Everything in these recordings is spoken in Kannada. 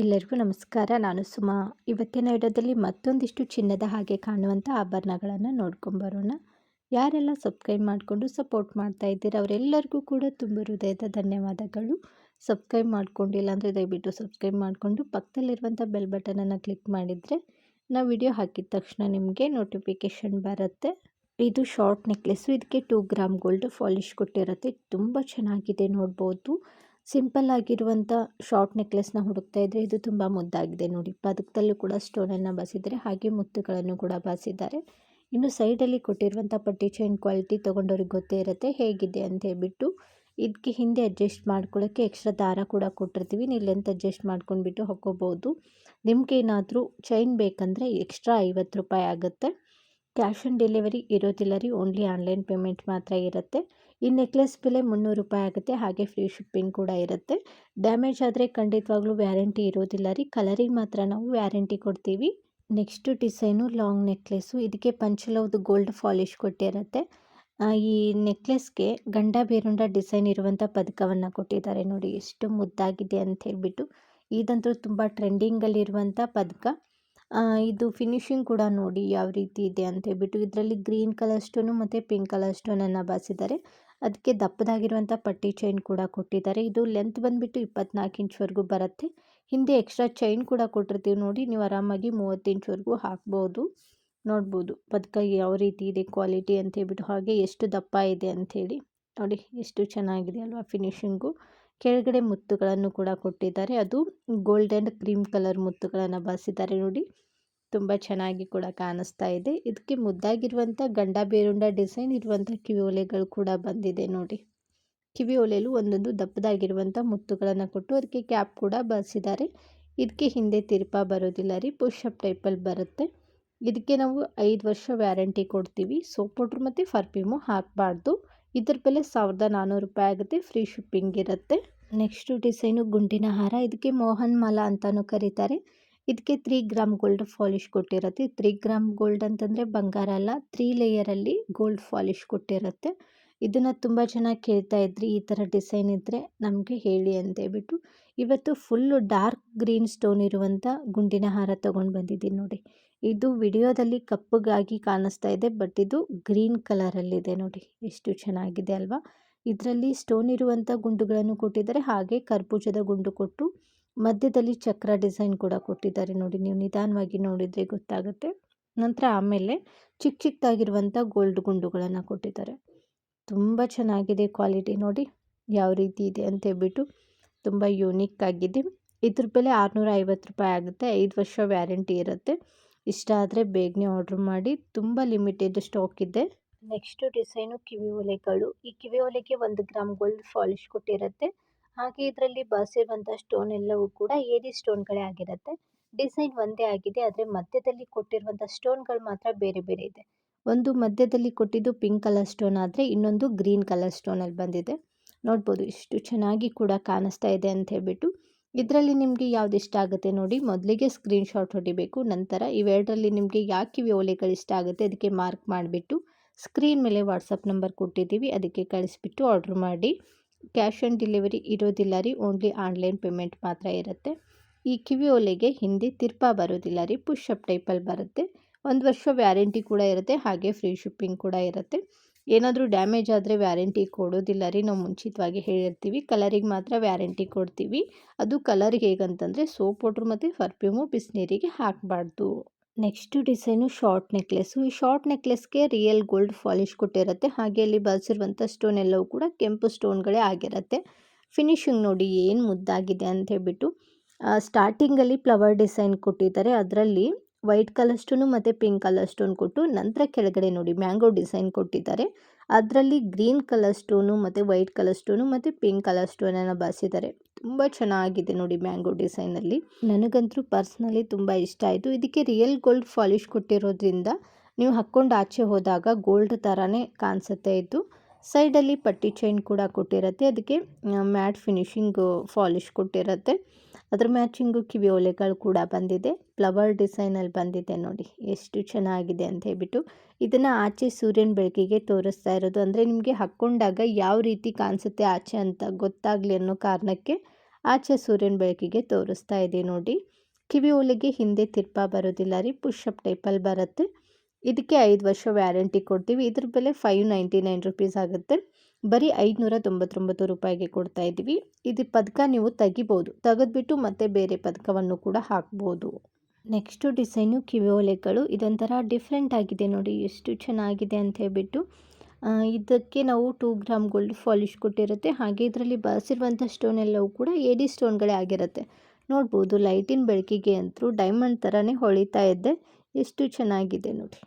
ಎಲ್ಲರಿಗೂ ನಮಸ್ಕಾರ. ನಾನು ಸುಮಾ. ಇವತ್ತಿನ ವಿಡಿಯೋದಲ್ಲಿ ಮತ್ತೊಂದಿಷ್ಟು ಚಿನ್ನದ ಹಾಗೆ ಕಾಣುವಂಥ ಆಭರಣಗಳನ್ನು ನೋಡ್ಕೊಂಬರೋಣ ಯಾರೆಲ್ಲ ಸಬ್ಸ್ಕ್ರೈಬ್ ಮಾಡಿಕೊಂಡು ಸಪೋರ್ಟ್ ಮಾಡ್ತಾ ಇದ್ದೀರಾ, ಅವರೆಲ್ಲರಿಗೂ ಕೂಡ ತುಂಬ ಹೃದಯದ ಧನ್ಯವಾದಗಳು. ಸಬ್ಸ್ಕ್ರೈಬ್ ಮಾಡ್ಕೊಂಡಿಲ್ಲ ಇಲ್ಲಾಂದರೆ ದಯವಿಟ್ಟು ಸಬ್ಸ್ಕ್ರೈಬ್ ಮಾಡಿಕೊಂಡು ಪಕ್ಕದಲ್ಲಿರುವಂಥ ಬೆಲ್ ಬಟನನ್ನು ಕ್ಲಿಕ್ ಮಾಡಿದರೆ ನಾವು ವಿಡಿಯೋ ಹಾಕಿದ ತಕ್ಷಣ ನಿಮಗೆ ನೋಟಿಫಿಕೇಷನ್ ಬರುತ್ತೆ. ಇದು ಶಾರ್ಟ್ ನೆಕ್ಲೆಸ್ಸು ಇದಕ್ಕೆ ಟೂ ಗ್ರಾಮ್ ಗೋಲ್ಡ್ ಫಾಲಿಶ್ ಕೊಟ್ಟಿರುತ್ತೆ. ತುಂಬ ಚೆನ್ನಾಗಿದೆ ನೋಡ್ಬೋದು. ಸಿಂಪಲ್ ಆಗಿರುವಂಥ ಶಾರ್ಟ್ ನೆಕ್ಲೆಸ್ನ ಹುಡುಕ್ತಾ ಇದ್ದರೆ ಇದು ತುಂಬ ಮುದ್ದಾಗಿದೆ ನೋಡಿ. ಪದಕದಲ್ಲೂ ಕೂಡ ಸ್ಟೋನನ್ನು ಬಸಿದ್ರೆ ಹಾಗೆ ಮುತ್ತುಗಳನ್ನು ಕೂಡ ಬಸಿದ್ದಾರೆ. ಇನ್ನು ಸೈಡಲ್ಲಿ ಕೊಟ್ಟಿರುವಂಥ ಪಟ್ಟಿ ಚೈನ್ ಕ್ವಾಲಿಟಿ ತೊಗೊಂಡವ್ರಿಗೆ ಗೊತ್ತೇ ಇರುತ್ತೆ, ಹೇಗಿದೆ ಅಂತ ಹೇಳ್ಬಿಟ್ಟು ಇದಕ್ಕೆ ಹಿಂದೆ ಅಡ್ಜಸ್ಟ್ ಮಾಡ್ಕೊಳ್ಳೋಕ್ಕೆ ಎಕ್ಸ್ಟ್ರಾ ದಾರ ಕೂಡ ಕೊಟ್ಟಿರ್ತೀವಿ. ನೀವು ಲೆಂತ್ ಅಡ್ಜಸ್ಟ್ ಮಾಡ್ಕೊಂಡ್ಬಿಟ್ಟು ಹಾಕ್ಕೋಬೋದು. ನಿಮ್ಗೇನಾದರೂ ಚೈನ್ ಬೇಕಂದರೆ ಎಕ್ಸ್ಟ್ರಾ ಐವತ್ತು ರೂಪಾಯಿ ಆಗುತ್ತೆ. ಕ್ಯಾಶ್ ಆನ್ ಡೆಲಿವರಿ ಇರೋದಿಲ್ಲ ರೀ, ಓನ್ಲಿ ಆನ್ಲೈನ್ ಪೇಮೆಂಟ್ ಮಾತ್ರ ಇರುತ್ತೆ. ಈ ನೆಕ್ಲೆಸ್ ಬೆಲೆ ಮುನ್ನೂರು ರೂಪಾಯಿ ಆಗುತ್ತೆ, ಹಾಗೆ ಫ್ರೀ ಶಿಪ್ಪಿಂಗ್ ಕೂಡ ಇರುತ್ತೆ. ಡ್ಯಾಮೇಜ್ ಆದರೆ ಖಂಡಿತವಾಗ್ಲೂ ವ್ಯಾರಂಟಿ ಇರೋದಿಲ್ಲ ರೀ. ಕಲರಿಗೆ ಮಾತ್ರ ನಾವು ವ್ಯಾರಂಟಿ ಕೊಡ್ತೀವಿ. ನೆಕ್ಸ್ಟ್ ಡಿಸೈನು ಲಾಂಗ್ ನೆಕ್ಲೆಸ್ಸು ಇದಕ್ಕೆ ಪಂಚಲವ್ದು ಗೋಲ್ಡ್ ಫಾಲಿಶ್ ಕೊಟ್ಟಿರುತ್ತೆ. ಈ ನೆಕ್ಲೆಸ್ಗೆ ಗಂಡ ಬೇರುಂಡ ಡಿಸೈನ್ ಇರುವಂಥ ಪದಕವನ್ನು ಕೊಟ್ಟಿದ್ದಾರೆ ನೋಡಿ. ಎಷ್ಟು ಮುದ್ದಾಗಿದೆ ಅಂತ ಹೇಳ್ಬಿಟ್ಟು. ಇದಂತೂ ತುಂಬ ಟ್ರೆಂಡಿಂಗಲ್ಲಿರುವಂಥ ಪದಕ. ಇದು ಫಿನಿಶಿಂಗ್ ಕೂಡ ನೋಡಿ ಯಾವ ರೀತಿ ಇದೆ ಅಂತ ಹೇಳ್ಬಿಟ್ಟು. ಇದರಲ್ಲಿ ಗ್ರೀನ್ ಕಲರ್ ಸ್ಟೋನು ಮತ್ತು ಪಿಂಕ್ ಕಲರ್ ಸ್ಟೋನನ್ನು ಬಾಸಿದ್ದಾರೆ. ಅದಕ್ಕೆ ದಪ್ಪದಾಗಿರುವಂಥ ಪಟ್ಟಿ ಚೈನ್ ಕೂಡ ಕೊಟ್ಟಿದ್ದಾರೆ. ಇದು ಲೆಂತ್ ಬಂದುಬಿಟ್ಟು ಇಪ್ಪತ್ನಾಲ್ಕು ಇಂಚ್ವರೆಗೂ ಬರುತ್ತೆ. ಹಿಂದೆ ಎಕ್ಸ್ಟ್ರಾ ಚೈನ್ ಕೂಡ ಕೊಟ್ಟಿರ್ತೀವಿ ನೋಡಿ, ನೀವು ಆರಾಮಾಗಿ ಮೂವತ್ತು ಇಂಚ್ವರೆಗೂ ಹಾಕ್ಬೋದು, ನೋಡ್ಬೋದು ಪದಕ ಯಾವ ರೀತಿ ಇದೆ ಕ್ವಾಲಿಟಿ ಅಂತ ಹೇಳ್ಬಿಟ್ಟು, ಹಾಗೆ ಎಷ್ಟು ದಪ್ಪ ಇದೆ ಅಂಥೇಳಿ ನೋಡಿ, ಎಷ್ಟು ಚೆನ್ನಾಗಿದೆ ಅಲ್ವಾ ಫಿನಿಶಿಂಗು ಕೆಳಗಡೆ ಮುತ್ತುಗಳನ್ನು ಕೂಡ ಕೊಟ್ಟಿದ್ದಾರೆ. ಅದು ಗೋಲ್ಡ್ ಆ್ಯಂಡ್ ಕ್ರೀಮ್ ಕಲರ್ ಮುತ್ತುಗಳನ್ನು ಬಳಸಿದ್ದಾರೆ ನೋಡಿ. ತುಂಬ ಚೆನ್ನಾಗಿ ಕೂಡ ಕಾಣಿಸ್ತಾ ಇದೆ. ಇದಕ್ಕೆ ಮುದ್ದಾಗಿರುವಂಥ ಗಂಡ ಬೇರುಂಡ ಡಿಸೈನ್ ಇರುವಂಥ ಕಿವಿ ಒಲೆಗಳು ಕೂಡ ಬಂದಿದೆ ನೋಡಿ. ಕಿವಿ ಒಲೆಯಲ್ಲೂ ಒಂದೊಂದು ದಪ್ಪದಾಗಿರುವಂಥ ಮುತ್ತುಗಳನ್ನು ಕೊಟ್ಟು ಅದಕ್ಕೆ ಕ್ಯಾಪ್ ಕೂಡ ಬಳಸಿದ್ದಾರೆ. ಇದಕ್ಕೆ ಹಿಂದೆ ತಿರುಪ ಬರೋದಿಲ್ಲ ರೀ ಪುಷಪ್ ಟೈಪಲ್ಲಿ ಬರುತ್ತೆ. ಇದಕ್ಕೆ ನಾವು ಐದು ವರ್ಷ ವ್ಯಾರಂಟಿ ಕೊಡ್ತೀವಿ. ಸೋಪ್ ಪೌಡ್ರ್ ಮತ್ತು ಫರ್ಫ್ಯೂಮು ಹಾಕಬಾರ್ದು. ಇದ್ರ ಬೆಲೆ ಸಾವಿರದ ನಾನ್ನೂರು ರೂಪಾಯಿ ಆಗುತ್ತೆ, ಫ್ರೀ ಶಿಪ್ಪಿಂಗ್ ಇರುತ್ತೆ. ನೆಕ್ಸ್ಟು ಡಿಸೈನು ಗುಂಡಿನ ಹಾರ. ಇದಕ್ಕೆ ಮೋಹನ್ ಮಾಲಾ ಅಂತಲೂ ಕರೀತಾರೆ. ಇದಕ್ಕೆ ತ್ರೀ ಗ್ರಾಮ್ ಗೋಲ್ಡ್ ಫಾಲಿಶ್ ಕೊಟ್ಟಿರುತ್ತೆ. ತ್ರೀ ಗ್ರಾಮ್ ಗೋಲ್ಡ್ ಅಂತಂದರೆ ಬಂಗಾರ ಅಲ್ಲ ತ್ರೀ ಲೇಯರಲ್ಲಿ ಗೋಲ್ಡ್ ಫಾಲಿಶ್ ಕೊಟ್ಟಿರುತ್ತೆ. ಇದನ್ನು ತುಂಬ ಚೆನ್ನಾಗಿ ಕೇಳ್ತಾ ಇದ್ರಿ, ಈ ಥರ ಡಿಸೈನ್ ಇದ್ದರೆ ನಮಗೆ ಹೇಳಿ ಅಂತ ಹೇಳ್ಬಿಟ್ಟು ಇವತ್ತು ಫುಲ್ಲು ಡಾರ್ಕ್ ಗ್ರೀನ್ ಸ್ಟೋನ್ ಇರುವಂಥ ಗುಂಡಿನ ಹಾರ ತೊಗೊಂಡು ಬಂದಿದ್ದೀನಿ ನೋಡಿ. ಇದು ವಿಡಿಯೋದಲ್ಲಿ ಕಪ್ಪಗಾಗಿ ಕಾಣಿಸ್ತಾ ಇದೆ ಬಟ್ ಇದು ಗ್ರೀನ್ ಕಲರಲ್ಲಿದೆ ನೋಡಿ. ಎಷ್ಟು ಚೆನ್ನಾಗಿದೆ ಅಲ್ವಾ? ಇದರಲ್ಲಿ ಸ್ಟೋನ್ ಇರುವಂಥ ಗುಂಡುಗಳನ್ನು ಕೊಟ್ಟಿದ್ದಾರೆ, ಹಾಗೆ ಕರ್ಬೂಜದ ಗುಂಡು ಕೊಟ್ಟು ಮಧ್ಯದಲ್ಲಿ ಚಕ್ರ ಡಿಸೈನ್ ಕೂಡ ಕೊಟ್ಟಿದ್ದಾರೆ ನೋಡಿ, ನೀವು ನಿಧಾನವಾಗಿ ನೋಡಿದರೆ ಗೊತ್ತಾಗುತ್ತೆ. ನಂತರ ಆಮೇಲೆ ಚಿಕ್ಕ ಚಿಕ್ಕದಾಗಿರುವಂಥ ಗೋಲ್ಡ್ ಗುಂಡುಗಳನ್ನು ಕೊಟ್ಟಿದ್ದಾರೆ. ತುಂಬ ಚೆನ್ನಾಗಿದೆ ಕ್ವಾಲಿಟಿ ನೋಡಿ, ಯಾವ ರೀತಿ ಇದೆ ಅಂತ ಹೇಳ್ಬಿಟ್ಟು ತುಂಬ ಯೂನಿಕ್ ಆಗಿದೆ. ಇದ್ರ ಬೆಲೆ ಆರುನೂರ ಐವತ್ತು ರೂಪಾಯಿ ಆಗುತ್ತೆ, ಐದು ವರ್ಷ ವ್ಯಾರಂಟಿ ಇರುತ್ತೆ. ಇಷ್ಟ ಆದರೆ ಬೇಗನೆ ಆರ್ಡ್ರ್ ಮಾಡಿ, ತುಂಬ ಲಿಮಿಟೆಡ್ ಸ್ಟಾಕ್ ಇದೆ. ನೆಕ್ಸ್ಟ್ ಡಿಸೈನು ಕಿವಿ ಒಲೆಗಳು ಈ ಕಿವಿ ಒಲೆಗೆ ಒಂದು ಗ್ರಾಮ್ ಗೋಲ್ಡ್ ಫಾಲಿಶ್ ಕೊಟ್ಟಿರುತ್ತೆ. ಹಾಗೆ ಇದರಲ್ಲಿ ಬಳಸಿರುವಂಥ ಸ್ಟೋನ್ ಎಲ್ಲವೂ ಕೂಡ ಏರಿ ಸ್ಟೋನ್ಗಳೇ ಆಗಿರುತ್ತೆ. ಡಿಸೈನ್ ಒಂದೇ ಆಗಿದೆ, ಆದರೆ ಮಧ್ಯದಲ್ಲಿ ಕೊಟ್ಟಿರುವಂಥ ಸ್ಟೋನ್ಗಳು ಮಾತ್ರ ಬೇರೆ ಬೇರೆ ಇದೆ. ಒಂದು ಮಧ್ಯದಲ್ಲಿ ಕೊಟ್ಟಿದ್ದು ಪಿಂಕ್ ಕಲರ್ ಸ್ಟೋನ್ ಆದರೆ ಇನ್ನೊಂದು ಗ್ರೀನ್ ಕಲರ್ ಸ್ಟೋನಲ್ಲಿ ಬಂದಿದೆ. ನೋಡ್ಬೋದು, ಇಷ್ಟು ಚೆನ್ನಾಗಿ ಕೂಡ ಕಾಣಿಸ್ತಾ ಇದೆ ಅಂತ ಹೇಳ್ಬಿಟ್ಟು. ಇದರಲ್ಲಿ ನಿಮಗೆ ಯಾವ್ದು ಇಷ್ಟ ಆಗುತ್ತೆ ನೋಡಿ, ಮೊದಲಿಗೆ ಸ್ಕ್ರೀನ್ ಶಾಟ್ ಹೊಡಿಬೇಕು, ನಂತರ ಇವೆರಡರಲ್ಲಿ ನಿಮಗೆ ಯಾಕೆ ಇವೆ ಓಲೆಗಳು ಇಷ್ಟ ಆಗುತ್ತೆ ಅದಕ್ಕೆ ಮಾರ್ಕ್ ಮಾಡಿಬಿಟ್ಟು ಸ್ಕ್ರೀನ್ ಮೇಲೆ ವಾಟ್ಸಪ್ ನಂಬರ್ ಕೊಟ್ಟಿದ್ದೀವಿ, ಅದಕ್ಕೆ ಕಳಿಸ್ಬಿಟ್ಟು ಆರ್ಡ್ರ್ ಮಾಡಿ. ಕ್ಯಾಶ್ ಆನ್ ಡೆಲಿವರಿ ಇರೋದಿಲ್ಲ ರೀ, ಓನ್ಲಿ ಆನ್ಲೈನ್ ಪೇಮೆಂಟ್ ಮಾತ್ರ ಇರುತ್ತೆ. ಈ ಕಿವಿ ಒಲೆಗೆ ಹಿಂದೆ ತಿರ್ಪ ಬರೋದಿಲ್ಲ ರೀ ಪುಷಪ್ ಟೈಪಲ್ಲಿ ಬರುತ್ತೆ. ಒಂದು ವರ್ಷ ವ್ಯಾರಂಟಿ ಕೂಡ ಇರುತ್ತೆ, ಹಾಗೆ ಫ್ರೀ ಶಿಪ್ಪಿಂಗ್ ಕೂಡ ಇರುತ್ತೆ. ಏನಾದರೂ ಡ್ಯಾಮೇಜ್ ಆದರೆ ವ್ಯಾರಂಟಿ ಕೊಡೋದಿಲ್ಲ ರೀ, ನಾವು ಮುಂಚಿತವಾಗಿ ಹೇಳಿರ್ತೀವಿ. ಕಲರಿಗೆ ಮಾತ್ರ ವ್ಯಾರಂಟಿ ಕೊಡ್ತೀವಿ. ಅದು ಕಲರ್ಗೆ ಹೇಗಂತಂದರೆ ಸೋಪ್ ಪೌಡ್ರ್ ಮತ್ತು ಪರ್ಫ್ಯೂಮು, ಬಿಸಿನೀರಿಗೆ ಹಾಕಬಾರ್ದು. Next design short necklace. ಈ ಶಾರ್ಟ್ ನೆಕ್ಲೆಸ್ಗೆ ರಿಯಲ್ ಗೋಲ್ಡ್ ಫಾಲಿಶ್ ಕೊಟ್ಟಿರುತ್ತೆ. ಹಾಗೆ ಅಲ್ಲಿ ಬಳಸಿರುವಂಥ ಸ್ಟೋನ್ ಎಲ್ಲವೂ ಕೂಡ ಕೆಂಪು ಸ್ಟೋನ್ಗಳೇ ಆಗಿರುತ್ತೆ. ಫಿನಿಶಿಂಗ್ ನೋಡಿ ಏನು ಮುದ್ದಾಗಿದೆ ಅಂತ ಹೇಳ್ಬಿಟ್ಟು ಸ್ಟಾರ್ಟಿಂಗಲ್ಲಿ ಫ್ಲವರ್ ಡಿಸೈನ್ ಕೊಟ್ಟಿದ್ದಾರೆ. ಅದರಲ್ಲಿ ವೈಟ್ ಕಲರ್ ಸ್ಟೋನು ಮತ್ತು ಪಿಂಕ್ ಕಲರ್ ಸ್ಟೋನ್ ಕೊಟ್ಟು ನಂತರ ಕೆಳಗಡೆ ನೋಡಿ ಮ್ಯಾಂಗೋ ಡಿಸೈನ್ ಕೊಟ್ಟಿದ್ದಾರೆ. ಅದರಲ್ಲಿ ಗ್ರೀನ್ ಕಲರ್ ಸ್ಟೋನು ಮತ್ತು ವೈಟ್ ಕಲರ್ ಸ್ಟೋನು ಮತ್ತು ಪಿಂಕ್ ಕಲರ್ ಸ್ಟೋನನ್ನು ಬಳಸಿದ್ದಾರೆ ತುಂಬ ಚೆನ್ನಾಗಿದೆ ನೋಡಿ ಮ್ಯಾಂಗೋ ಡಿಸೈನಲ್ಲಿ. ನನಗಂತೂ ಪರ್ಸ್ನಲಿ ತುಂಬ ಇಷ್ಟ ಆಯಿತು. ಇದಕ್ಕೆ ರಿಯಲ್ ಗೋಲ್ಡ್ ಫಾಲಿಶ್ ಕೊಟ್ಟಿರೋದ್ರಿಂದ ನೀವು ಹಾಕ್ಕೊಂಡು ಆಚೆ ಹೋದಾಗ ಗೋಲ್ಡ್ ಥರನೇ ಕಾಣಿಸುತ್ತೆ ಇದು. ಸೈಡಲ್ಲಿ ಪಟ್ಟಿ ಚೈನ್ ಕೂಡ ಕೊಟ್ಟಿರುತ್ತೆ. ಅದಕ್ಕೆ ಮ್ಯಾಟ್ ಫಿನಿಶಿಂಗ್ ಫಾಲಿಶ್ ಕೊಟ್ಟಿರುತ್ತೆ. ಅದ್ರ ಮ್ಯಾಚಿಂಗು ಕಿವಿ ಒಲೆಗಳು ಕೂಡ ಬಂದಿದೆ. ಫ್ಲವರ್ ಡಿಸೈನಲ್ಲಿ ಬಂದಿದೆ ನೋಡಿ. ಎಷ್ಟು ಚೆನ್ನಾಗಿದೆ ಅಂತ ಹೇಳ್ಬಿಟ್ಟು. ಇದನ್ನು ಆಚೆ ಸೂರ್ಯನ ಬೆಳಕಿಗೆ ತೋರಿಸ್ತಾ ಇರೋದು. ಅಂದರೆ ನಿಮಗೆ ಹಾಕ್ಕೊಂಡಾಗ ಯಾವ ರೀತಿ ಕಾಣಿಸುತ್ತೆ ಆಚೆ ಅಂತ ಗೊತ್ತಾಗಲಿ ಅನ್ನೋ ಕಾರಣಕ್ಕೆ ಆಚೆ ಸೂರ್ಯನ ಬೆಳಕಿಗೆ ತೋರಿಸ್ತಾ ಇದೆ ನೋಡಿ. ಕಿವಿ ಒಲೆಗೆ ಹಿಂದೆ ತಿರ್ಪ ಬರೋದಿಲ್ಲ ರೀ. ಪುಷಪ್ ಟೈಪಲ್ಲಿ ಬರುತ್ತೆ. ಇದಕ್ಕೆ ಐದು ವರ್ಷ ವ್ಯಾರಂಟಿ ಕೊಡ್ತೀವಿ. ಇದ್ರ ಬೆಲೆ ಫೈವ್ ನೈಂಟಿ ನೈನ್ ರುಪೀಸ್ ಆಗುತ್ತೆ. ಬರೀ ಐದುನೂರ ತೊಂಬತ್ತೊಂಬತ್ತು ರೂಪಾಯಿಗೆ ಕೊಡ್ತಾ ಇದ್ದೀವಿ. ಇದು ಪದಕ ನೀವು ತೆಗಿಬೋದು. ತೆಗೆದ್ಬಿಟ್ಟು ಮತ್ತೆ ಬೇರೆ ಪದಕವನ್ನು ಕೂಡ ಹಾಕ್ಬೋದು. ನೆಕ್ಸ್ಟು ಡಿಸೈನು ಕಿವಿ ಓಲೆಗಳು. ಇದೊಂಥರ ಡಿಫ್ರೆಂಟ್ ಆಗಿದೆ ನೋಡಿ. ಎಷ್ಟು ಚೆನ್ನಾಗಿದೆ ಅಂತ ಹೇಳ್ಬಿಟ್ಟು ಇದಕ್ಕೆ ನಾವು ಟೂ ಗ್ರಾಮ್ ಗೋಲ್ಡ್ ಪಾಲಿಶ್ ಕೊಟ್ಟಿರುತ್ತೆ. ಹಾಗೆ ಇದರಲ್ಲಿ ಬಳಸಿರುವಂಥ ಸ್ಟೋನ್ ಎಲ್ಲವೂ ಕೂಡ ಡಿ ಸ್ಟೋನ್ಗಳೇ ಆಗಿರುತ್ತೆ. ನೋಡ್ಬೋದು ಲೈಟಿನ ಬೆಳಕಿಗೆ ಅಂತೂ ಡೈಮಂಡ್ ಥರನೇ ಹೊಳಿತಾ ಇದೆ. ಎಷ್ಟು ಚೆನ್ನಾಗಿದೆ ನೋಡಿ.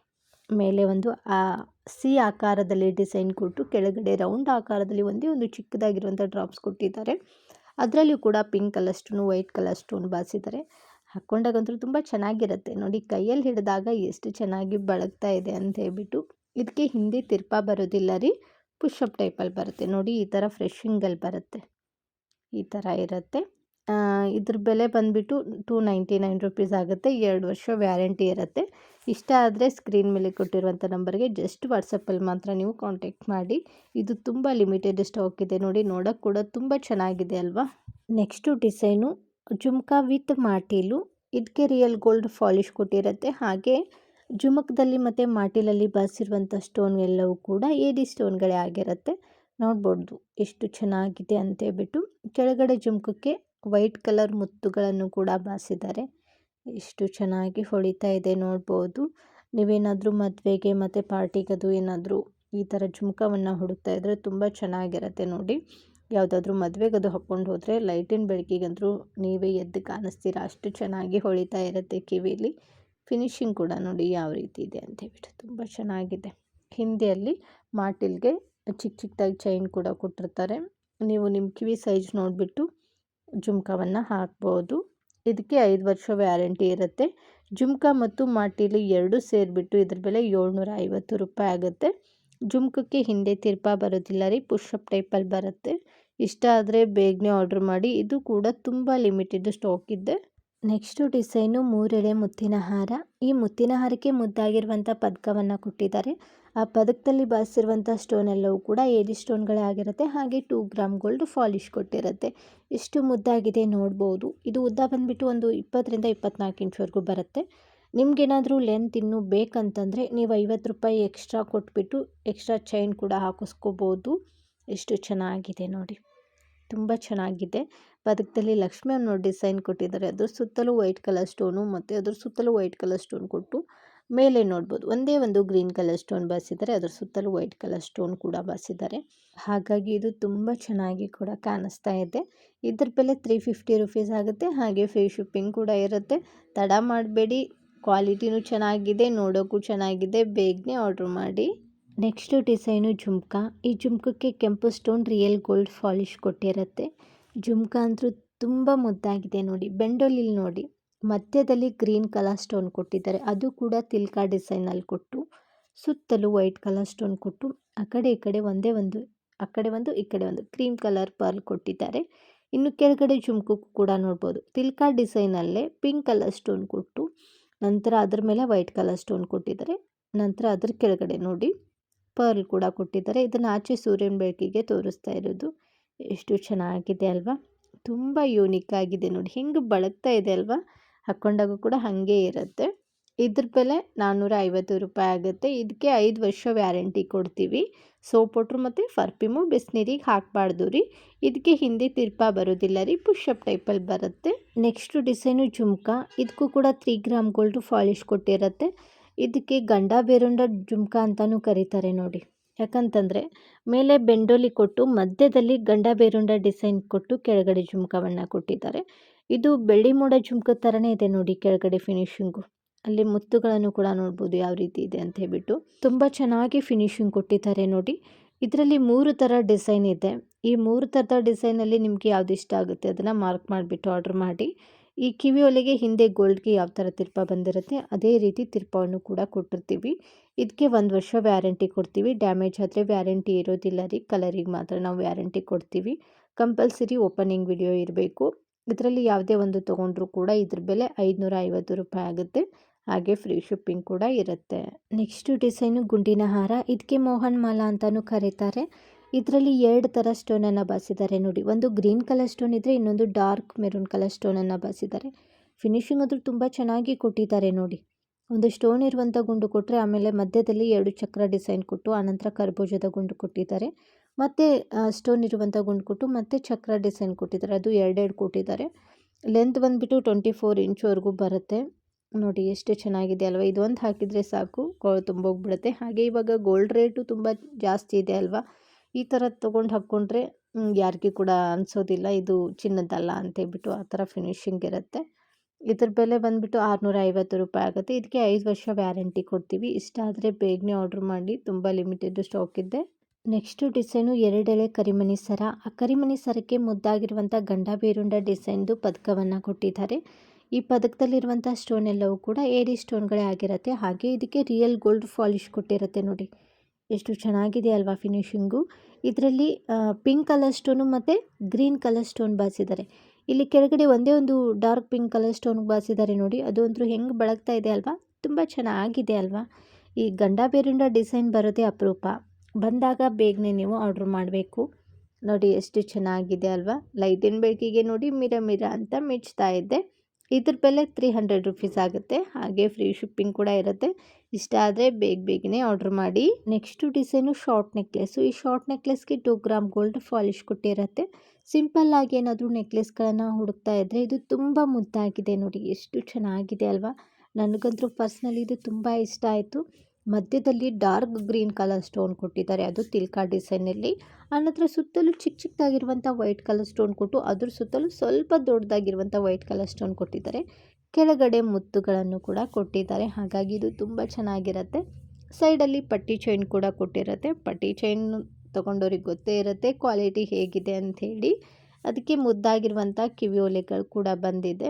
ಮೇಲೆ ಒಂದು, ಆ ಸಿ ಆಕಾರದಲ್ಲಿ ಡಿಸೈನ್ ಕೊಟ್ಟು ಕೆಳಗಡೆ ರೌಂಡ್ ಆಕಾರದಲ್ಲಿ ಒಂದೇ ಒಂದು ಚಿಕ್ಕದಾಗಿರುವಂಥ ಡ್ರಾಪ್ಸ್ ಕೊಟ್ಟಿದ್ದಾರೆ. ಅದರಲ್ಲೂ ಕೂಡ pink colour stone, white colour stone ಬಾಸಿದ್ದಾರೆ ಹಾಕ್ಕೊಂಡಾಗಂತೂ ತುಂಬ ಚೆನ್ನಾಗಿರುತ್ತೆ. ನೋಡಿ, ಕೈಯಲ್ಲಿ ಹಿಡಿದಾಗ ಎಷ್ಟು ಚೆನ್ನಾಗಿ ಬಳಗ್ತಾ ಇದೆ ಅಂತ ಹೇಳ್ಬಿಟ್ಟು. ಇದಕ್ಕೆ ಹಿಂದೆ ತಿರ್ಪ ಬರೋದಿಲ್ಲ ರೀ. ಪುಷಪ್ ಟೈಪಲ್ಲಿ ಬರುತ್ತೆ. ನೋಡಿ, ಈ ಥರ ಫ್ರೆಶಿಂಗಲ್ಲಿ ಬರುತ್ತೆ. ಈ ಥರ ಇರುತ್ತೆ. ಇದ್ರ ಬೆಲೆ ಬಂದುಬಿಟ್ಟು ಟೂ ನೈಂಟಿ ನೈನ್ ರುಪೀಸ್ ಆಗುತ್ತೆ. ಎರಡು ವರ್ಷ ವ್ಯಾರಂಟಿ ಇರುತ್ತೆ. ಇಷ್ಟ ಆದರೆ ಸ್ಕ್ರೀನ್ ಮೇಲೆ ಕೊಟ್ಟಿರುವಂಥ ನಂಬರ್ಗೆ ಜಸ್ಟ್ ವಾಟ್ಸಪ್ಪಲ್ಲಿ ಮಾತ್ರ ನೀವು ಕಾಂಟ್ಯಾಕ್ಟ್ ಮಾಡಿ. ಇದು ತುಂಬ ಲಿಮಿಟೆಡ್ ಸ್ಟಾಕ್ ಇದೆ ನೋಡಿ ನೋಡೋಕ್ಕೆ ಕೂಡ ತುಂಬ ಚೆನ್ನಾಗಿದೆ ಅಲ್ವಾ? ನೆಕ್ಸ್ಟು ಡಿಸೈನು, ಜುಮ್ಕಾ ವಿತ್ ಮಾಟೀಲು ಇದಕ್ಕೆ ರಿಯಲ್ ಗೋಲ್ಡ್ ಫಾಲಿಶ್ ಕೊಟ್ಟಿರುತ್ತೆ. ಹಾಗೆ ಜುಮಕದಲ್ಲಿ ಮತ್ತು ಮಾಟಿಲಲ್ಲಿ ಬಳಸಿರುವಂಥ ಸ್ಟೋನ್ ಎಲ್ಲವೂ ಕೂಡ ಎ ಡಿ ಸ್ಟೋನ್ಗಳೇ ಆಗಿರುತ್ತೆ. ನೋಡ್ಬೋದು ಎಷ್ಟು ಚೆನ್ನಾಗಿದೆ ಅಂತ ಹೇಳ್ಬಿಟ್ಟು ಕೆಳಗಡೆ ಜುಮ್ಕಕ್ಕೆ ವೈಟ್ ಕಲರ್ ಮುತ್ತುಗಳನ್ನು ಕೂಡ ಬಾಸಿದ್ದಾರೆ. ಎಷ್ಟು ಚೆನ್ನಾಗಿ ಹೊಳಿತಾ ಇದೆ ನೋಡ್ಬೋದು. ನೀವೇನಾದರೂ ಮದುವೆಗೆ ಮತ್ತು ಪಾರ್ಟಿಗದು ಏನಾದರೂ ಈ ಥರ ಜುಮ್ಕವನ್ನು ಹುಡುಕ್ತಾ ಇದ್ದರೆ ತುಂಬ ಚೆನ್ನಾಗಿರುತ್ತೆ ನೋಡಿ. ಯಾವುದಾದ್ರೂ ಮದುವೆಗದು ಹಾಕ್ಕೊಂಡು ಹೋದರೆ ಲೈಟಿನ ಬೆಳಕಿಗಂತೂ ನೀವೇ ಎದ್ದು ಕಾಣಿಸ್ತೀರಾ. ಅಷ್ಟು ಚೆನ್ನಾಗಿ ಹೊಳಿತಾ ಇರುತ್ತೆ ಕಿವಿಲಿ. ಫಿನಿಶಿಂಗ್ ಕೂಡ ನೋಡಿ ಯಾವ ರೀತಿ ಇದೆ ಅಂತ ಹೇಳ್ಬಿಟ್ಟು ತುಂಬ ಚೆನ್ನಾಗಿದೆ. ಹಿಂದೆಯಲ್ಲಿ ಮಾಟಿಲ್ಗೆ ಚಿಕ್ಕ ಚಿಕ್ಕದಾಗಿ ಚೈನ್ ಕೂಡ ಕೊಟ್ಟಿರ್ತಾರೆ. ನೀವು ನಿಮ್ಮ ಕಿವಿ ಸೈಜ್ ನೋಡಿಬಿಟ್ಟು ಜುಮ್ಕವನ್ನು ಹಾಕ್ಬೋದು. ಇದಕ್ಕೆ ಐದು ವರ್ಷ ವ್ಯಾರಂಟಿ ಇರುತ್ತೆ. ಜುಮ್ಕ ಮತ್ತು ಮಾಟೀಲು ಎರಡೂ ಸೇರಿಬಿಟ್ಟು ಇದ್ರ ಬೆಲೆ ಏಳ್ನೂರ ಐವತ್ತು ರೂಪಾಯಿ ಆಗುತ್ತೆ. ಜುಮ್ಕಕ್ಕೆ ಹಿಂದೆ ತಿರ್ಪ ಬರೋದಿಲ್ಲ ರೀ ಪುಷಪ್ ಟೈಪಲ್ಲಿ ಬರುತ್ತೆ. ಇಷ್ಟ ಆದರೆ ಬೇಗನೆ ಆರ್ಡ್ರ್ ಮಾಡಿ. ಇದು ಕೂಡ ತುಂಬ ಲಿಮಿಟೆಡ್ ಸ್ಟಾಕ್ ಇದೆ. ನೆಕ್ಸ್ಟು ಡಿಸೈನು ಮೂರೆಳೆ ಮುತ್ತಿನ ಹಾರ. ಈ ಮುತ್ತಿನ ಹಾರಕ್ಕೆ ಮುದ್ದಾಗಿರುವಂಥ ಪದಕವನ್ನು ಕೊಟ್ಟಿದ್ದಾರೆ. ಆ ಪದಕದಲ್ಲಿ ಬಳಸಿರುವಂಥ ಸ್ಟೋನ್ ಎಲ್ಲವೂ ಕೂಡ ಏಡಿ ಸ್ಟೋನ್ಗಳೇ ಆಗಿರುತ್ತೆ. ಹಾಗೆ ಟೂ ಗ್ರಾಮ್ ಗೋಲ್ಡ್ ಫಾಲಿಶ್ ಕೊಟ್ಟಿರುತ್ತೆ. ಎಷ್ಟು ಮುದ್ದಾಗಿದೆ ನೋಡ್ಬೋದು. ಇದು ಉದ್ದ ಬಂದುಬಿಟ್ಟು ಒಂದು ಇಪ್ಪತ್ತರಿಂದ ಇಪ್ಪತ್ನಾಲ್ಕು ಇಂಚ್ವರೆಗೂ ಬರುತ್ತೆ. ನಿಮ್ಗೇನಾದರೂ ಲೆಂತ್ ಇನ್ನೂ ಬೇಕಂತಂದರೆ ನೀವು ಐವತ್ತು ರೂಪಾಯಿ ಎಕ್ಸ್ಟ್ರಾ ಕೊಟ್ಬಿಟ್ಟು ಎಕ್ಸ್ಟ್ರಾ ಚೈನ್ ಕೂಡ ಹಾಕಿಸ್ಕೋಬೋದು. ಎಷ್ಟು ಚೆನ್ನಾಗಿದೆ ನೋಡಿ. ತುಂಬ ಚೆನ್ನಾಗಿದೆ. ಪದಕದಲ್ಲಿ ಲಕ್ಷ್ಮಿ ಅನ್ನೋ ಡಿಸೈನ್ ಕೊಟ್ಟಿದ್ದಾರೆ. ಅದ್ರ ಸುತ್ತಲೂ ವೈಟ್ ಕಲರ್ ಸ್ಟೋನು ಮತ್ತು ಅದ್ರ ಸುತ್ತಲೂ ವೈಟ್ ಕಲರ್ ಸ್ಟೋನ್ ಕೊಟ್ಟು ಮೇಲೆ ನೋಡ್ಬೋದು. ಒಂದೇ ಒಂದು ಗ್ರೀನ್ ಕಲರ್ ಸ್ಟೋನ್ ಬಾಸಿದ್ದಾರೆ ಅದ್ರ ಸುತ್ತಲೂ ವೈಟ್ ಕಲರ್ ಸ್ಟೋನ್ ಕೂಡ ಬಾಸಿದ್ದಾರೆ ಹಾಗಾಗಿ ಇದು ತುಂಬ ಚೆನ್ನಾಗಿ ಕೂಡ ಕಾಣಿಸ್ತಾ ಇದೆ. ಇದ್ರ ಬೆಲೆ ತ್ರೀ ಫಿಫ್ಟಿ ರುಪೀಸ್ ಆಗುತ್ತೆ. ಹಾಗೆ ಫ್ರೀ ಶಿಪ್ಪಿಂಗ್ ಕೂಡ ಇರುತ್ತೆ. ತಡ ಮಾಡಬೇಡಿ. ಕ್ವಾಲಿಟಿನೂ ಚೆನ್ನಾಗಿದೆ. ನೋಡೋಕ್ಕೂ ಚೆನ್ನಾಗಿದೆ. ಬೇಗನೆ ಆರ್ಡ್ರ್ ಮಾಡಿ. Next design jhumka. ಈ ಜುಮ್ಕಕ್ಕೆ ಕೆಂಪು ಸ್ಟೋನ್ ರಿಯಲ್ ಗೋಲ್ಡ್ ಫಾಲಿಶ್ ಕೊಟ್ಟಿರುತ್ತೆ. ಜುಮ್ಕ ಅಂತೂ ತುಂಬ ಮುದ್ದಾಗಿದೆ ನೋಡಿ. ಬೆಂಡೋಲಿಲ್ ನೋಡಿ. ಮಧ್ಯದಲ್ಲಿ ಗ್ರೀನ್ ಕಲರ್ ಸ್ಟೋನ್ ಕೊಟ್ಟಿದ್ದಾರೆ. ಅದು ಕೂಡ ತಿಲ್ಕ ಡಿಸೈನಲ್ಲಿ ಕೊಟ್ಟು, ಸುತ್ತಲೂ ವೈಟ್ ಕಲರ್ ಸ್ಟೋನ್ ಕೊಟ್ಟು, ಆ ಕಡೆ ಈ ಕಡೆ ಒಂದೇ ಒಂದು, ಆ ಕಡೆ ಒಂದು, ಈ ಕಡೆ ಒಂದು ಕ್ರೀಮ್ ಕಲರ್ ಪರ್ಲ್ ಕೊಟ್ಟಿದ್ದಾರೆ. ಇನ್ನು ಕೆಳಗಡೆ ಜುಮ್ಕು ಕೂಡ ನೋಡ್ಬೋದು. ತಿಲ್ಕ ಡಿಸೈನಲ್ಲೇ ಪಿಂಕ್ ಕಲರ್ ಸ್ಟೋನ್ ಕೊಟ್ಟು, ನಂತರ ಅದ್ರ ಮೇಲೆ ವೈಟ್ ಕಲರ್ ಸ್ಟೋನ್ ಕೊಟ್ಟಿದ್ದಾರೆ. ನಂತರ ಅದ್ರ ಕೆಳಗಡೆ ನೋಡಿ. ಪರ್ಲ್ ಕೂಡ ಕೊಟ್ಟಿದ್ದಾರೆ. ಇದನ್ನು ಆಚೆ ಸೂರ್ಯನ ಬೆಳಕಿಗೆ ತೋರಿಸ್ತಾ ಇರೋದು. ಎಷ್ಟು ಚೆನ್ನಾಗಿದೆ ಅಲ್ವಾ? ತುಂಬ ಯೂನಿಕ್ ಆಗಿದೆ ನೋಡಿ. ಹೆಂಗೆ ಬಳಗ್ತಾ ಇದೆ ಅಲ್ವಾ? ಹಾಕ್ಕೊಂಡಾಗ ಕೂಡ ಹಾಗೆ ಇರುತ್ತೆ. ಇದ್ರ ಬೆಲೆ ನಾನ್ನೂರ ಐವತ್ತು ರೂಪಾಯಿ ಆಗುತ್ತೆ. ಇದಕ್ಕೆ ಐದು ವರ್ಷ ವ್ಯಾರಂಟಿ ಕೊಡ್ತೀವಿ. ಸೋಪ್ ಒಟ್ರು ಮತ್ತು ಫರ್ಫ್ಯೂಮು ಬಿಸಿನೀರಿಗೆ ಹಾಕಬಾರ್ದು ರೀ. ಇದಕ್ಕೆ ಹಿಂದೆ ತಿರ್ಪ ಬರೋದಿಲ್ಲ ರೀ. ಪುಷಪ್ ಟೈಪಲ್ಲಿ ಬರುತ್ತೆ. Next design jhumka. ಇದಕ್ಕೂ ಕೂಡ ತ್ರೀ ಗ್ರಾಮ್ ಗೋಲ್ಡು ಫಾಲಿಶ್ ಕೊಟ್ಟಿರುತ್ತೆ. ಇದಕ್ಕೆ ಗಂಡ ಬೇರುಂಡ ಜುಮ್ಕ ಅಂತಲೂ ಕರೀತಾರೆ ನೋಡಿ. ಯಾಕಂತಂದರೆ, ಮೇಲೆ ಬೆಂಡೋಲಿ ಕೊಟ್ಟು, ಮಧ್ಯದಲ್ಲಿ ಗಂಡ ಬೇರುಂಡ ಡಿಸೈನ್ ಕೊಟ್ಟು ಕೆಳಗಡೆ ಜುಮ್ಕವನ್ನು ಕೊಟ್ಟಿದ್ದಾರೆ. ಇದು ಬೆಳ್ಳಿ ಮೋಡ ಜುಮ್ಕ ಥರನೇ ಇದೆ ನೋಡಿ ಕೆಳಗಡೆ ಫಿನಿಶಿಂಗು. ಅಲ್ಲಿ ಮುತ್ತುಗಳನ್ನು ಕೂಡ ನೋಡ್ಬೋದು ಯಾವ ರೀತಿ ಇದೆ ಅಂತ ಹೇಳ್ಬಿಟ್ಟು. ತುಂಬ ಚೆನ್ನಾಗಿ ಫಿನಿಶಿಂಗ್ ಕೊಟ್ಟಿದ್ದಾರೆ ನೋಡಿ. ಇದರಲ್ಲಿ ಮೂರು ಥರ ಡಿಸೈನ್ ಇದೆ. ಈ ಮೂರು ಥರದ ಡಿಸೈನಲ್ಲಿ ನಿಮಗೆ ಯಾವ್ದು ಇಷ್ಟ ಆಗುತ್ತೆ ಅದನ್ನು ಮಾರ್ಕ್ ಮಾಡಿಬಿಟ್ಟು ಆರ್ಡ್ರ್ ಮಾಡಿ. ಈ ಕಿವಿ ಒಲೆಗೆ ಹಿಂದೆ ಗೋಲ್ಡ್ಗೆ ಯಾವ ಥರ ತಿರ್ಪ ಬಂದಿರುತ್ತೆ, ಅದೇ ರೀತಿ ತಿರ್ಪವನ್ನು ಕೂಡ ಕೊಟ್ಟಿರ್ತೀವಿ. ಇದಕ್ಕೆ ಒಂದು ವರ್ಷ ವ್ಯಾರಂಟಿ ಕೊಡ್ತೀವಿ. ಡ್ಯಾಮೇಜ್ ಆದರೆ ವ್ಯಾರಂಟಿ ಇರೋದಿಲ್ಲ ರೀ, ಕಲರಿಗೆ ಮಾತ್ರ ನಾವು ವ್ಯಾರಂಟಿ ಕೊಡ್ತೀವಿ. ಕಂಪಲ್ಸರಿ ಓಪನಿಂಗ್ ವಿಡಿಯೋ ಇರಬೇಕು. ಇದರಲ್ಲಿ ಯಾವುದೇ ಒಂದು ತೊಗೊಂಡ್ರೂ ಕೂಡ ಇದ್ರ ಬೆಲೆ ಐದುನೂರ ಐವತ್ತು ರೂಪಾಯಿ ಆಗುತ್ತೆ. ಹಾಗೆ ಫ್ರೀ ಶಿಪ್ಪಿಂಗ್ ಕೂಡ ಇರುತ್ತೆ. ನೆಕ್ಸ್ಟು ಡಿಸೈನು ಗುಂಡಿನ ಹಾರ. ಇದಕ್ಕೆ ಮೋಹನ್ ಮಾಲಾ ಅಂತಲೂ ಕರೀತಾರೆ. ಇದರಲ್ಲಿ ಎರಡು ಥರ ಸ್ಟೋನನ್ನು ಬಾಸಿದ್ದಾರೆ ನೋಡಿ. ಒಂದು ಗ್ರೀನ್ ಕಲರ್ ಸ್ಟೋನ್ ಇದ್ದರೆ ಇನ್ನೊಂದು ಡಾರ್ಕ್ ಮೆರೂನ್ ಕಲರ್ ಸ್ಟೋನನ್ನು ಬಾಸಿದ್ದಾರೆ ಫಿನಿಶಿಂಗ್ ಆದರೂ ತುಂಬ ಚೆನ್ನಾಗಿ ಕೊಟ್ಟಿದ್ದಾರೆ ನೋಡಿ. ಒಂದು ಸ್ಟೋನ್ ಇರುವಂಥ ಗುಂಡು ಕೊಟ್ಟರೆ ಆಮೇಲೆ ಮಧ್ಯದಲ್ಲಿ ಎರಡು ಚಕ್ರ ಡಿಸೈನ್ ಕೊಟ್ಟು, ಆನಂತರ ಕರ್ಬೋಜದ ಗುಂಡು ಕೊಟ್ಟಿದ್ದಾರೆ ಮತ್ತು ಸ್ಟೋನ್ ಇರುವಂಥ ಗುಂಡು ಕೊಟ್ಟು ಮತ್ತೆ ಚಕ್ರ ಡಿಸೈನ್ ಕೊಟ್ಟಿದ್ದಾರೆ ಅದು ಎರಡೆರಡು ಕೊಟ್ಟಿದ್ದಾರೆ ಲೆಂತ್ ಬಂದುಬಿಟ್ಟು ಟ್ವೆಂಟಿ ಫೋರ್ ಇಂಚ್ವರೆಗೂ ಬರುತ್ತೆ. ನೋಡಿ, ಎಷ್ಟು ಚೆನ್ನಾಗಿದೆ ಅಲ್ವಾ? ಇದೊಂದು ಹಾಕಿದರೆ ಸಾಕು. ತುಂಬೋಗ್ಬಿಡುತ್ತೆ ಹಾಗೆ ಇವಾಗ ಗೋಲ್ಡ್ ರೇಟು ತುಂಬ ಜಾಸ್ತಿ ಇದೆ ಅಲ್ವಾ? ಈ ಥರ ತೊಗೊಂಡು ಹಾಕ್ಕೊಂಡ್ರೆ ಯಾರಿಗೂ ಕೂಡ ಅನಿಸೋದಿಲ್ಲ ಇದು ಚಿನ್ನದಲ್ಲ ಅಂತೇಳ್ಬಿಟ್ಟು ಆ ಥರ ಫಿನಿಶಿಂಗ್ ಇರುತ್ತೆ. ಇದ್ರ ಬೆಲೆ ಬಂದುಬಿಟ್ಟು ಆರುನೂರ ಐವತ್ತು ರೂಪಾಯಿ ಆಗುತ್ತೆ. ಇದಕ್ಕೆ ಐದು ವರ್ಷ ವ್ಯಾರಂಟಿ ಕೊಡ್ತೀವಿ. ಇಷ್ಟ ಆದರೆ ಬೇಗನೆ ಆರ್ಡ್ರ್ ಮಾಡಿ, ತುಂಬ ಲಿಮಿಟೆಡ್ ಸ್ಟಾಕ್ ಇದೆ ನೆಕ್ಸ್ಟು ಡಿಸೈನು ಎರಡೆಳೆ ಕರಿಮಣಿ ಸರ. ಆ ಕರಿಮಣಿ ಸರಕ್ಕೆ ಮುದ್ದಾಗಿರುವಂಥ ಗಂಡ ಬೇರುಂಡ ಡಿಸೈನ್ದು ಪದಕವನ್ನು ಕೊಟ್ಟಿದ್ದಾರೆ. ಈ ಪದಕದಲ್ಲಿರುವಂಥ ಸ್ಟೋನ್ ಎಲ್ಲವೂ ಕೂಡ ಏಡಿ ಸ್ಟೋನ್ಗಳೇ ಆಗಿರುತ್ತೆ. ಹಾಗೆ ಇದಕ್ಕೆ ರಿಯಲ್ ಗೋಲ್ಡ್ ಫಾಲಿಶ್ ಕೊಟ್ಟಿರುತ್ತೆ ನೋಡಿ. ಎಷ್ಟು ಚೆನ್ನಾಗಿದೆ ಅಲ್ವಾ ಫಿನಿಶಿಂಗು ಇದರಲ್ಲಿ ಪಿಂಕ್ ಕಲರ್ ಸ್ಟೋನು ಮತ್ತು ಗ್ರೀನ್ ಕಲರ್ ಸ್ಟೋನ್ ಬಾಸಿದ್ದಾರೆ ಇಲ್ಲಿ ಕೆಳಗಡೆ ಒಂದೇ ಒಂದು ಡಾರ್ಕ್ ಪಿಂಕ್ ಕಲರ್ ಸ್ಟೋನ್ ಬಾಸಿದ್ದಾರೆ ನೋಡಿ, ಅದು ಅಂತೂ ಹೆಂಗೆ ಬೆಳಗ್ತಾ ಇದೆ ಅಲ್ವಾ? ತುಂಬ ಚೆನ್ನಾಗಿದೆ ಅಲ್ವಾ? ಈ ಗಂಡ ಬೇರಿಂದ ಡಿಸೈನ್ ಬರೋದೇ ಅಪರೂಪ. ಬಂದಾಗ ಬೇಗನೆ ನೀವು ಆರ್ಡ್ರ್ ಮಾಡಬೇಕು. ನೋಡಿ, ಎಷ್ಟು ಚೆನ್ನಾಗಿದೆ ಅಲ್ವಾ? ಲೈಟಿನ ಬೆಳಕಿಗೆ ನೋಡಿ ಮಿರ ಮಿರ ಅಂತ ಮಿಚ್ತಾ ಇದ್ದೆ. ಇದ್ರ ಬೆಲೆ ತ್ರೀ ಹಂಡ್ರೆಡ್ ರುಪೀಸ್ ಆಗುತ್ತೆ. ಹಾಗೆ ಫ್ರೀ ಶಿಪ್ಪಿಂಗ್ ಕೂಡ ಇರುತ್ತೆ. ಇಷ್ಟ ಆದರೆ ಬೇಗ ಬೇಗನೆ ಆರ್ಡ್ರ್ ಮಾಡಿ. ನೆಕ್ಸ್ಟು ಡಿಸೈನು ಶಾರ್ಟ್ ನೆಕ್ಲೆಸ್ಸು ಈ ಶಾರ್ಟ್ ನೆಕ್ಲೆಸ್ಗೆ ಟೂ ಗ್ರಾಮ್ ಗೋಲ್ಡ್ ಫಾಲಿಶ್ ಕೊಟ್ಟಿರುತ್ತೆ ಸಿಂಪಲ್ ಆಗಿ ಏನಾದರೂ ನೆಕ್ಲೆಸ್ಗಳನ್ನು ಹುಡುಕ್ತಾ ಇದ್ದರೆ ಇದು ತುಂಬ ಮುದ್ದಾಗಿದೆ ನೋಡಿ. ಎಷ್ಟು ಚೆನ್ನಾಗಿದೆ ಅಲ್ವಾ? ನನಗಂತೂ ಪರ್ಸ್ನಲಿ ಇದು ತುಂಬ ಇಷ್ಟ ಆಯಿತು. ಮಧ್ಯದಲ್ಲಿ ಡಾರ್ಕ್ ಗ್ರೀನ್ ಕಲರ್ ಸ್ಟೋನ್ ಕೊಟ್ಟಿದ್ದಾರೆ. ಅದು ತಿಲ್ಕಾ ಡಿಸೈನಲ್ಲಿ ಆನಂತರ ಸುತ್ತಲೂ ಚಿಕ್ಕ ಚಿಕ್ಕದಾಗಿರುವಂಥ ವೈಟ್ ಕಲರ್ ಸ್ಟೋನ್ ಕೊಟ್ಟು ಅದ್ರ ಸುತ್ತಲೂ ಸ್ವಲ್ಪ ದೊಡ್ಡದಾಗಿರುವಂಥ ವೈಟ್ ಕಲರ್ ಸ್ಟೋನ್ ಕೊಟ್ಟಿದ್ದಾರೆ. ಕೆಳಗಡೆ ಮುತ್ತುಗಳನ್ನು ಕೂಡ ಕೊಟ್ಟಿದ್ದಾರೆ. ಹಾಗಾಗಿ ಇದು ತುಂಬ ಚೆನ್ನಾಗಿರುತ್ತೆ. ಸೈಡಲ್ಲಿ ಪಟ್ಟಿ ಚೈನ್ ಕೂಡ ಕೊಟ್ಟಿರುತ್ತೆ. ಪಟ್ಟಿ ಚೈನ್ ತೊಗೊಂಡವ್ರಿಗೆ ಗೊತ್ತೇ ಇರುತ್ತೆ ಕ್ವಾಲಿಟಿ ಹೇಗಿದೆ ಅಂಥೇಳಿ. ಅದಕ್ಕೆ ಮುದ್ದಾಗಿರುವಂಥ ಕಿವಿಯೋಲೆಗಳು ಕೂಡ ಬಂದಿದೆ.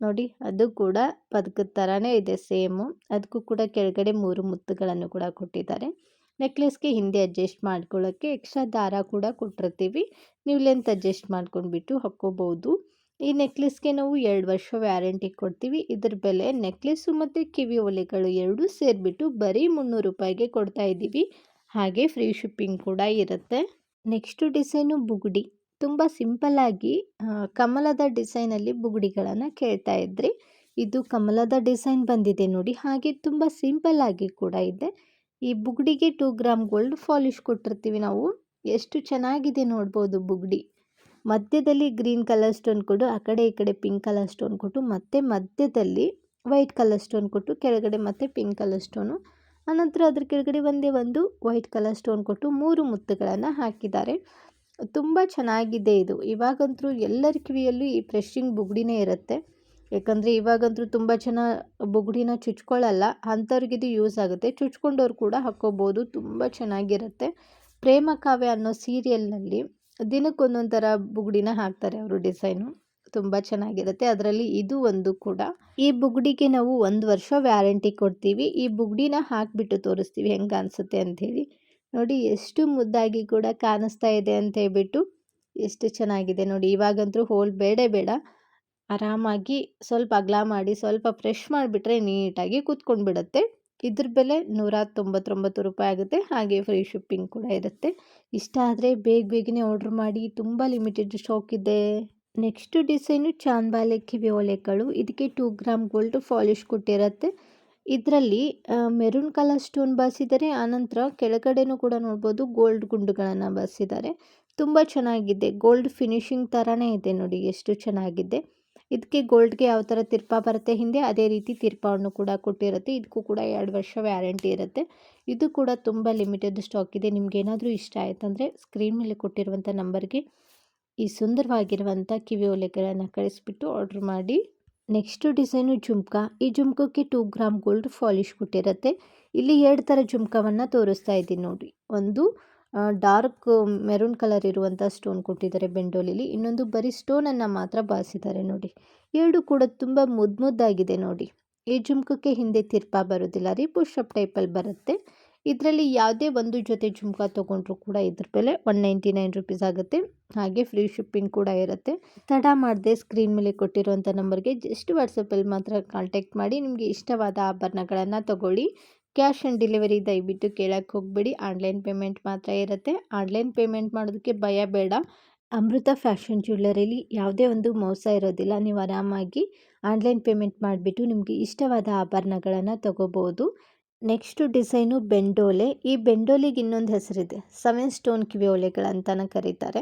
ನೋಡಿ, ಅದು ಕೂಡ ಪದಕದ ಥರನೇ ಇದೆ, ಸೇಮು. ಅದಕ್ಕೂ ಕೂಡ ಕೆಳಗಡೆ ಮೂರು ಮುತ್ತುಗಳನ್ನು ಕೂಡ ಕೊಟ್ಟಿದ್ದಾರೆ. ನೆಕ್ಲೆಸ್ಗೆ ಹಿಂದೆ ಅಡ್ಜಸ್ಟ್ ಮಾಡ್ಕೊಳ್ಳೋಕ್ಕೆ ಎಕ್ಸ್ಟ್ರಾ ದಾರ ಕೂಡ ಕೊಟ್ಟಿರ್ತೀವಿ. ನೀವು ಲೆಂತ್ ಅಡ್ಜಸ್ಟ್ ಮಾಡ್ಕೊಂಡ್ಬಿಟ್ಟು ಹಾಕ್ಕೋಬೋದು. ಈ ನೆಕ್ಲೆಸ್ಗೆ ನಾವು ಎರಡು ವರ್ಷ ವ್ಯಾರಂಟಿ ಕೊಡ್ತೀವಿ. ಇದ್ರ ಬೆಲೆ ನೆಕ್ಲೆಸ್ಸು ಮತ್ತು ಕಿವಿ ಒಲೆಗಳು ಎರಡೂ ಸೇರಿಬಿಟ್ಟು ಬರೀ ಮುನ್ನೂರು ರೂಪಾಯಿಗೆ ಕೊಡ್ತಾ ಇದ್ದೀವಿ. ಹಾಗೆ ಫ್ರೀ ಶಿಪ್ಪಿಂಗ್ ಕೂಡ ಇರುತ್ತೆ. ನೆಕ್ಸ್ಟು ಡಿಸೈನು ಬುಗುಡಿ. ತುಂಬ ಸಿಂಪಲ್ಲಾಗಿ ಕಮಲದ ಡಿಸೈನಲ್ಲಿ ಬುಗುಡಿಗಳನ್ನು ಕೇಳ್ತಾ ಇದ್ರಿ. ಇದು ಕಮಲದ ಡಿಸೈನ್ ಬಂದಿದೆ ನೋಡಿ. ಹಾಗೆ ತುಂಬ ಸಿಂಪಲ್ಲಾಗಿ ಕೂಡ ಇದೆ. ಈ ಬುಗುಡಿಗೆ ಟೂ ಗ್ರಾಮ್ ಗೋಲ್ಡ್ ಫಾಲಿಶ್ ಕೊಟ್ಟಿರ್ತೀವಿ ನಾವು. ಎಷ್ಟು ಚೆನ್ನಾಗಿದೆ ನೋಡ್ಬೋದು ಬುಗುಡಿ. ಮಧ್ಯದಲ್ಲಿ ಗ್ರೀನ್ ಕಲರ್ ಸ್ಟೋನ್ ಕೊಟ್ಟು ಆ ಕಡೆ ಈ ಕಡೆ ಪಿಂಕ್ ಕಲರ್ ಸ್ಟೋನ್ ಕೊಟ್ಟು, ಮತ್ತೆ ಮಧ್ಯದಲ್ಲಿ ವೈಟ್ ಕಲರ್ ಸ್ಟೋನ್ ಕೊಟ್ಟು, ಕೆಳಗಡೆ ಮತ್ತೆ ಪಿಂಕ್ ಕಲರ್ ಸ್ಟೋನು. ಆನಂತರ ಅದ್ರ ಕೆಳಗಡೆ ಒಂದೇ ಒಂದು ವೈಟ್ ಕಲರ್ ಸ್ಟೋನ್ ಕೊಟ್ಟು ಮೂರು ಮುತ್ತುಗಳನ್ನು ಹಾಕಿದ್ದಾರೆ. ತುಂಬ ಚೆನ್ನಾಗಿದೆ ಇದು. ಇವಾಗಂತೂ ಎಲ್ಲರ ಕಿವಿಯಲ್ಲೂ ಈ ಪ್ರೆಶಿಂಗ್ ಬುಗುಡಿನೇ ಇರುತ್ತೆ. ಯಾಕಂದರೆ ಇವಾಗಂತೂ ತುಂಬ ಜನ ಬುಗುಡಿನ ಚುಚ್ಕೊಳ್ಳಲ್ಲ, ಅಂಥವ್ರಿಗಿದು ಯೂಸ್ ಆಗುತ್ತೆ. ಚುಚ್ಕೊಂಡವ್ರು ಕೂಡ ಹಾಕ್ಕೋಬೋದು, ತುಂಬ ಚೆನ್ನಾಗಿರುತ್ತೆ. ಪ್ರೇಮ ಕಾವ್ಯ ಅನ್ನೋ ಸೀರಿಯಲ್ನಲ್ಲಿ ದಿನಕ್ಕೊಂದೊಂದು ಥರ ಬುಗುಡಿನ ಹಾಕ್ತಾರೆ ಅವರು ಡಿಸೈನು. ತುಂಬ ಚೆನ್ನಾಗಿರುತ್ತೆ. ಅದರಲ್ಲಿ ಇದು ಒಂದು ಕೂಡ. ಈ ಬುಗುಡಿಗೆ ನಾವು ಒಂದು ವರ್ಷ ವ್ಯಾರಂಟಿ ಕೊಡ್ತೀವಿ. ಈ ಬುಗುಡಿನ ಹಾಕಿಬಿಟ್ಟು ತೋರಿಸ್ತೀವಿ ಹೆಂಗೆ ಅನಿಸುತ್ತೆ ಅಂಥೇಳಿ. ನೋಡಿ ಎಷ್ಟು ಮುದ್ದಾಗಿ ಕೂಡ ಕಾಣಿಸ್ತಾ ಇದೆ ಅಂತ ಹೇಳ್ಬಿಟ್ಟು ಎಷ್ಟು ಚೆನ್ನಾಗಿದೆ ನೋಡಿ. ಇವಾಗಂತೂ ಹೋಲ್ ಬೇಡ ಬೇಡ. ಆರಾಮಾಗಿ ಸ್ವಲ್ಪ ಅಗಲ ಮಾಡಿ, ಸ್ವಲ್ಪ ಫ್ರೆಶ್ ಮಾಡಿಬಿಟ್ರೆ ನೀಟಾಗಿ ಕೂತ್ಕೊಂಡು ಬಿಡುತ್ತೆ ಇದ್ರ ಬೆಲೆ ನೂರ ತೊಂಬತ್ತೊಂಬತ್ತು ರೂಪಾಯಿ ಆಗುತ್ತೆ. ಹಾಗೆ ಫ್ರೀ ಶಿಪ್ಪಿಂಗ್ ಕೂಡ ಇರುತ್ತೆ. ಇಷ್ಟ ಆದರೆ ಬೇಗ ಬೇಗನೆ ಆರ್ಡ್ರ್ ಮಾಡಿ. ತುಂಬ ಲಿಮಿಟೆಡ್ ಸ್ಟಾಕ್ ಇದೆ. ನೆಕ್ಸ್ಟ್ ಡಿಸೈನು ಚಾಂದ್ಬಾಲೆ ಕಿವಿ ಓಲೆಗಳು. ಇದಕ್ಕೆ ಟೂ ಗ್ರಾಮ್ ಗೋಲ್ಡ್ ಫಾಲಿಶ್ ಕೊಟ್ಟಿರುತ್ತೆ. ಇದರಲ್ಲಿ ಮೆರೂನ್ ಕಲರ್ ಸ್ಟೋನ್ ಬಾಸಿದ್ದಾರೆ ಆನಂತರ ಕೆಳಗಡೆನೂ ಕೂಡ ನೋಡ್ಬೋದು ಗೋಲ್ಡ್ ಗುಂಡುಗಳನ್ನು ಬಾಸಿದ್ದಾರೆ ತುಂಬ ಚೆನ್ನಾಗಿದೆ. ಗೋಲ್ಡ್ ಫಿನಿಶಿಂಗ್ ಥರನೇ ಇದೆ ನೋಡಿ, ಎಷ್ಟು ಚೆನ್ನಾಗಿದೆ. ಇದಕ್ಕೆ ಗೋಲ್ಡ್ಗೆ ಯಾವ ಥರ ತಿರ್ಪ ಬರುತ್ತೆ ಹಿಂದೆ, ಅದೇ ರೀತಿ ತಿರ್ಪವನ್ನು ಕೂಡ ಕೊಟ್ಟಿರುತ್ತೆ. ಇದಕ್ಕೂ ಕೂಡ ಎರಡು ವರ್ಷ ವ್ಯಾರಂಟಿ ಇರುತ್ತೆ. ಇದು ಕೂಡ ತುಂಬ ಲಿಮಿಟೆಡ್ ಸ್ಟಾಕ್ ಇದೆ. ನಿಮ್ಗೆ ಏನಾದರೂ ಇಷ್ಟ ಆಯ್ತಂದರೆ ಸ್ಕ್ರೀನ್ ಮೇಲೆ ಕೊಟ್ಟಿರುವಂಥ ನಂಬರ್ಗೆ ಈ ಸುಂದರವಾಗಿರುವಂಥ ಕಿವಿ ಒಲೆಗಳನ್ನು ಕಳಿಸ್ಬಿಟ್ಟು ಆರ್ಡ್ರ್ ಮಾಡಿ. Next design jhumka. ಈ ಜುಮ್ಕಕ್ಕೆ ಟೂ ಗ್ರಾಮ್ ಗೋಲ್ಡ್ ಫಾಲಿಶ್ ಕೊಟ್ಟಿರುತ್ತೆ. ಇಲ್ಲಿ ಎರಡು ಥರ ಜುಮ್ಕವನ್ನು ತೋರಿಸ್ತಾ ಇದ್ದೀನಿ ನೋಡಿ. ಒಂದು ಡಾರ್ಕ್ ಮೆರೂನ್ ಕಲರ್ ಇರುವಂಥ ಸ್ಟೋನ್ ಕೊಟ್ಟಿದ್ದಾರೆ ಬೆಂಡೋಲಿಲಿ. ಇನ್ನೊಂದು ಬರೀ ಸ್ಟೋನನ್ನು ಮಾತ್ರ ಬಾಸಿದ್ದಾರೆ ನೋಡಿ. ಎರಡು ಕೂಡ ತುಂಬ ಮುದ್ದು ಮುದ್ದಾಗಿದೆ ನೋಡಿ. ಈ ಜುಮ್ಕಕ್ಕೆ ಹಿಂದೆ ತಿರ್ಪಾ ಬರೋದಿಲ್ಲ ರೀ ಪುಷಪ್ ಟೈಪಲ್ಲಿ ಬರುತ್ತೆ. ಇದರಲ್ಲಿ ಯಾವುದೇ ಒಂದು ಜೊತೆ ಜುಮ್ಕಾ ತೊಗೊಂಡ್ರು ಕೂಡ ಇದ್ರ ಬೆಲೆ ಒನ್ ನೈಂಟಿ ನೈನ್ ರುಪೀಸ್ ಆಗುತ್ತೆ. ಹಾಗೆ ಫ್ರೀ ಶಿಪ್ಪಿಂಗ್ ಕೂಡ ಇರುತ್ತೆ. ತಡ ಮಾಡದೆ ಸ್ಕ್ರೀನ್ ಮೇಲೆ ಕೊಟ್ಟಿರುವಂಥ ನಂಬರ್ಗೆ ಜಸ್ಟ್ ವಾಟ್ಸಪ್ಪಲ್ಲಿ ಮಾತ್ರ ಕಾಂಟ್ಯಾಕ್ಟ್ ಮಾಡಿ, ನಿಮಗೆ ಇಷ್ಟವಾದ ಆಭರಣಗಳನ್ನು ತಗೊಳ್ಳಿ. ಕ್ಯಾಶ್ ಆನ್ ಡೆಲಿವರಿ ದಯವಿಟ್ಟು ಕೇಳೋಕ್ಕೆ ಹೋಗಬೇಡಿ. ಆನ್ಲೈನ್ ಪೇಮೆಂಟ್ ಮಾತ್ರ ಇರುತ್ತೆ. ಆನ್ಲೈನ್ ಪೇಮೆಂಟ್ ಮಾಡೋದಕ್ಕೆ ಭಯ ಬೇಡ. ಅಮೃತ ಫ್ಯಾಷನ್ ಜ್ಯುವೆಲ್ಲರಿಲಿ ಯಾವುದೇ ಒಂದು ಮೋಸ ಇರೋದಿಲ್ಲ. ನೀವು ಆರಾಮಾಗಿ ಆನ್ಲೈನ್ ಪೇಮೆಂಟ್ ಮಾಡಿಬಿಟ್ಟು ನಿಮಗೆ ಇಷ್ಟವಾದ ಆಭರಣಗಳನ್ನು ತಗೋಬೋದು. ನೆಕ್ಸ್ಟು ಡಿಸೈನು ಬೆಂಡೋಲೆ. ಈ ಬೆಂಡೋಲೆಗೆ ಇನ್ನೊಂದು ಹೆಸರಿದೆ. ಸೆವೆನ್ ಸ್ಟೋನ್ ಕಿವಿ ಓಲೆಗಳಂತಲೇ ಕರೀತಾರೆ.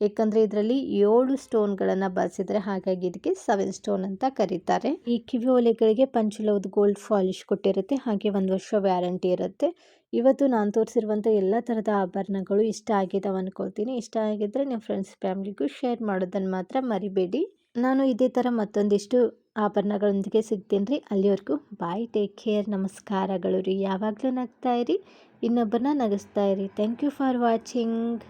ಏಕೆಂದರೆ ಇದರಲ್ಲಿ ಏಳು ಸ್ಟೋನ್ಗಳನ್ನು ಬಳಸಿದರೆ ಹಾಗಾಗಿ ಇದಕ್ಕೆ ಸೆವೆನ್ ಸ್ಟೋನ್ ಅಂತ ಕರೀತಾರೆ. ಈ ಕಿವಿ ಓಲೆಗಳಿಗೆ ಪಂಚಲೋದ್ ಗೋಲ್ಡ್ ಫಾಲಿಶ್ ಕೊಟ್ಟಿರುತ್ತೆ. ಹಾಗೆ ಒಂದು ವರ್ಷ ವ್ಯಾರಂಟಿ ಇರುತ್ತೆ. ಇವತ್ತು ನಾನು ತೋರಿಸಿರುವಂಥ ಎಲ್ಲ ಥರದ ಆಭರಣಗಳು ಇಷ್ಟ ಆಗಿದ್ದಾವೆ ಅಂದ್ಕೊಳ್ತೀನಿ ಇಷ್ಟ ಆಗಿದ್ದರೆ ನಿಮ್ಮ ಫ್ರೆಂಡ್ಸ್ ಫ್ಯಾಮಿಲಿಗೂ ಶೇರ್ ಮಾಡೋದನ್ನು ಮಾತ್ರ ಮರಿಬೇಡಿ. ನಾನು ಇದೇ ಥರ ಮತ್ತೊಂದಿಷ್ಟು ಆಭರಣಗಳೊಂದಿಗೆ ಸಿಗ್ತೀನಿ ರೀ ಅಲ್ಲಿವರೆಗೂ ಬಾಯ್ ಟೇಕ್ ಕೇರ್ ನಮಸ್ಕಾರಗಳು ರೀ. ಯಾವಾಗಲೂ ಇರಿ. ಇನ್ನೊಬ್ಬರನ್ನ ನಗಿಸ್ತಾ ಇರಿ. Thank you for watching